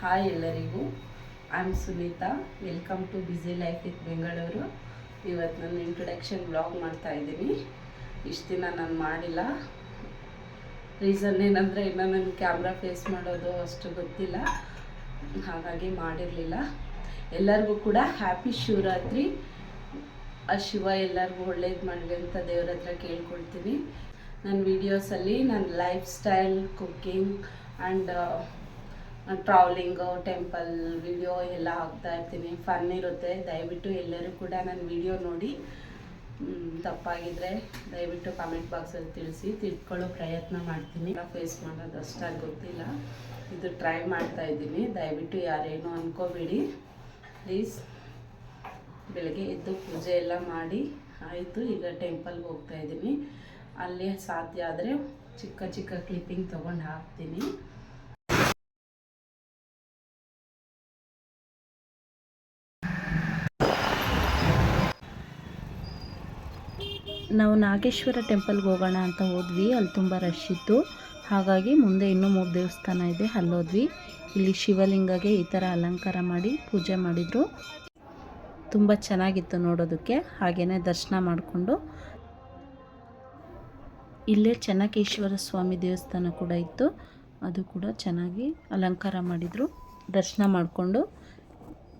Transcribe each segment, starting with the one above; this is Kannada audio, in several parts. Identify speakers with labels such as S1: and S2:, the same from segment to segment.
S1: ಹಾಯ್ ಎಲ್ಲರಿಗೂ. I am Sunita. Welcome to busy life with Bengaluru ಇವತ್ತು ನಾನು ಇಂಟ್ರೊಡಕ್ಷನ್ ಬ್ಲಾಗ್ ಮಾಡ್ತಾ ಇದ್ದೀನಿ. ಇಷ್ಟು ದಿನ ನಾನು ಮಾಡಿಲ್ಲ. ರೀಸನ್ ಏನಂದರೆ ಇನ್ನೂ ನನ್ನ ಕ್ಯಾಮ್ರಾ ಫೇಸ್ ಮಾಡೋದು ಅಷ್ಟು ಗೊತ್ತಿಲ್ಲ. ಹಾಗಾಗಿ ಮಾಡಿರಲಿಲ್ಲ. ಎಲ್ಲರಿಗೂ ಕೂಡ ಹ್ಯಾಪಿ ಶಿವರಾತ್ರಿ ಆ ಶಿವ ಎಲ್ಲರಿಗೂ ಒಳ್ಳೇದು ಮಾಡಲಿ ಅಂತ ದೇವ್ರ ಹತ್ರ ಕೇಳ್ಕೊಳ್ತೀನಿ. ನನ್ನ ವೀಡಿಯೋಸಲ್ಲಿ ನನ್ನ lifestyle cooking and travelling temple video ಎಲ್ಲ ಹಾಕ್ತಾ ಇರ್ತೀನಿ. ಫನ್ ಇರುತ್ತೆ. ದಯವಿಟ್ಟು ಎಲ್ಲರೂ ಕೂಡ ನನ್ನ ವಿಡಿಯೋ ನೋಡಿ. ತಪ್ಪಾಗಿದ್ರೆ ದಯವಿಟ್ಟು ಕಾಮೆಂಟ್ ಬಾಕ್ಸಲ್ಲಿ ತಿಳಿಸಿ, ತಿಳ್ಕೊಳ್ಳೋ ಪ್ರಯತ್ನ ಮಾಡ್ತೀನಿ. ಫೇಸ್ ಮಾಡೋದು ಅಷ್ಟಾಗಿ ಗೊತ್ತಿಲ್ಲ. ಇದು ಟ್ರೈ ಮಾಡ್ತಾ ಇದ್ದೀನಿ. ದಯವಿಟ್ಟು ಯಾರೇನು ಅನ್ಕೋಬೇಡಿ. ಪ್ಲೀಸ್ ಬೆಳಗ್ಗೆ ಎದ್ದು ಪೂಜೆ ಎಲ್ಲ ಮಾಡಿ, ಆಯಿತು. ಈಗ ಟೆಂಪಲ್ಗೆ ಹೋಗ್ತಾ ಇದ್ದೀನಿ. ಅಲ್ಲಿ ಸಾಧ್ಯ ಆದರೆ ಚಿಕ್ಕ ಚಿಕ್ಕ ಕ್ಲಿಪ್ಪಿಂಗ್ ತೊಗೊಂಡು ಹಾಕ್ತೀನಿ.
S2: ನಾವು ನಾಗೇಶ್ವರ ಟೆಂಪಲ್ಗೆ ಹೋಗೋಣ ಅಂತ ಹೋದ್ವಿ. ಅಲ್ಲಿ ತುಂಬ ರಶ್ ಇತ್ತು. ಹಾಗಾಗಿ ಮುಂದೆ ಇನ್ನೂ ಮೂರು ದೇವಸ್ಥಾನ ಇದೆ. ಅಲ್ಲೋದ್ವಿ. ಇಲ್ಲಿ ಶಿವಲಿಂಗಗೆ ಈ ಥರ ಅಲಂಕಾರ ಮಾಡಿ ಪೂಜೆ ಮಾಡಿದರು. ತುಂಬ ಚೆನ್ನಾಗಿತ್ತು ನೋಡೋದಕ್ಕೆ. ಹಾಗೆಯೇ ದರ್ಶನ ಮಾಡಿಕೊಂಡು ಇಲ್ಲೇ ಚೆನ್ನಕೇಶ್ವರ ಸ್ವಾಮಿ ದೇವಸ್ಥಾನ ಕೂಡ ಇತ್ತು. ಅದು ಕೂಡ ಚೆನ್ನಾಗಿ ಅಲಂಕಾರ ಮಾಡಿದರು. ದರ್ಶನ ಮಾಡಿಕೊಂಡು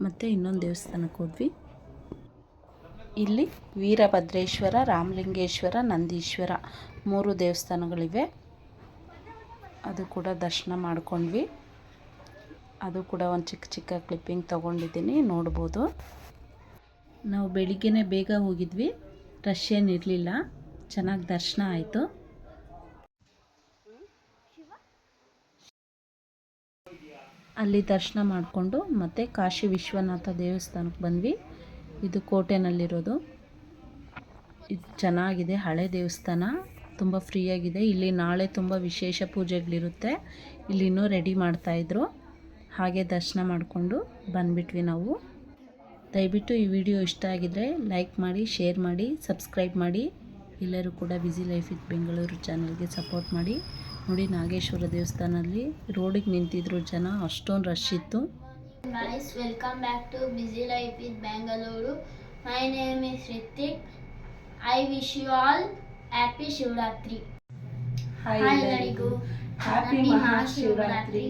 S2: ಮತ್ತು ಇನ್ನೊಂದು ದೇವಸ್ಥಾನಕ್ಕೆ ಹೋದ್ವಿ. ಇಲ್ಲಿ ವೀರಭದ್ರೇಶ್ವರ, ರಾಮಲಿಂಗೇಶ್ವರ, ನಂದೀಶ್ವರ ಮೂರು ದೇವಸ್ಥಾನಗಳಿವೆ. ಅದು ಕೂಡ ದರ್ಶನ ಮಾಡ್ಕೊಂಡ್ವಿ. ಅದು ಕೂಡ ಒಂದು ಚಿಕ್ಕ ಚಿಕ್ಕ ಕ್ಲಿಪ್ಪಿಂಗ್ ತೊಗೊಂಡಿದ್ದೀನಿ, ನೋಡ್ಬೋದು. ನಾವು ಬೆಳಿಗ್ಗೆ ಬೇಗ ಹೋಗಿದ್ವಿ. ರಶ್ ಏನಿರಲಿಲ್ಲ ಚೆನ್ನಾಗಿ ದರ್ಶನ ಆಯಿತು. ಅಲ್ಲಿ ದರ್ಶನ ಮಾಡಿಕೊಂಡು ಮತ್ತೆ ಕಾಶಿ ವಿಶ್ವನಾಥ ದೇವಸ್ಥಾನಕ್ಕೆ ಬಂದ್ವಿ. ಇದು ಕೋಟೆನಲ್ಲಿರೋದು. ಇದು ಚೆನ್ನಾಗಿದೆ, ಹಳೆ ದೇವಸ್ಥಾನ, ತುಂಬ ಫ್ರೀಯಾಗಿದೆ. ಇಲ್ಲಿ ನಾಳೆ ತುಂಬ ವಿಶೇಷ ಪೂಜೆಗಳಿರುತ್ತೆ. ಇಲ್ಲಿ ಇನ್ನೂ ರೆಡಿ ಮಾಡ್ತಾಯಿದ್ರು ಹಾಗೆ ದರ್ಶನ ಮಾಡಿಕೊಂಡು ಬಂದ್ಬಿಟ್ವಿ ನಾವು. ದಯವಿಟ್ಟು ಈ ವಿಡಿಯೋ ಇಷ್ಟ ಆಗಿದರೆ ಲೈಕ್ ಮಾಡಿ, ಶೇರ್ ಮಾಡಿ, ಸಬ್ಸ್ಕ್ರೈಬ್ ಮಾಡಿ. ಎಲ್ಲರೂ ಕೂಡ ಬ್ಯುಸಿ ಲೈಫ್ ವಿತ್ ಬೆಂಗಳೂರು ಚಾನಲ್ಗೆ ಸಪೋರ್ಟ್ ಮಾಡಿ. ನೋಡಿ ನಾಗೇಶ್ವರ ದೇವಸ್ಥಾನದಲ್ಲಿ ರೋಡಿಗೆ ನಿಂತಿದ್ರು ಜನ, ಅಷ್ಟೊಂದು ರಶ್ ಇತ್ತು.
S3: guys welcome back to busy life with bangalore my name is ritik i wish you all happy shivratri hi, hi
S1: Larigu.
S3: happy mahashivratri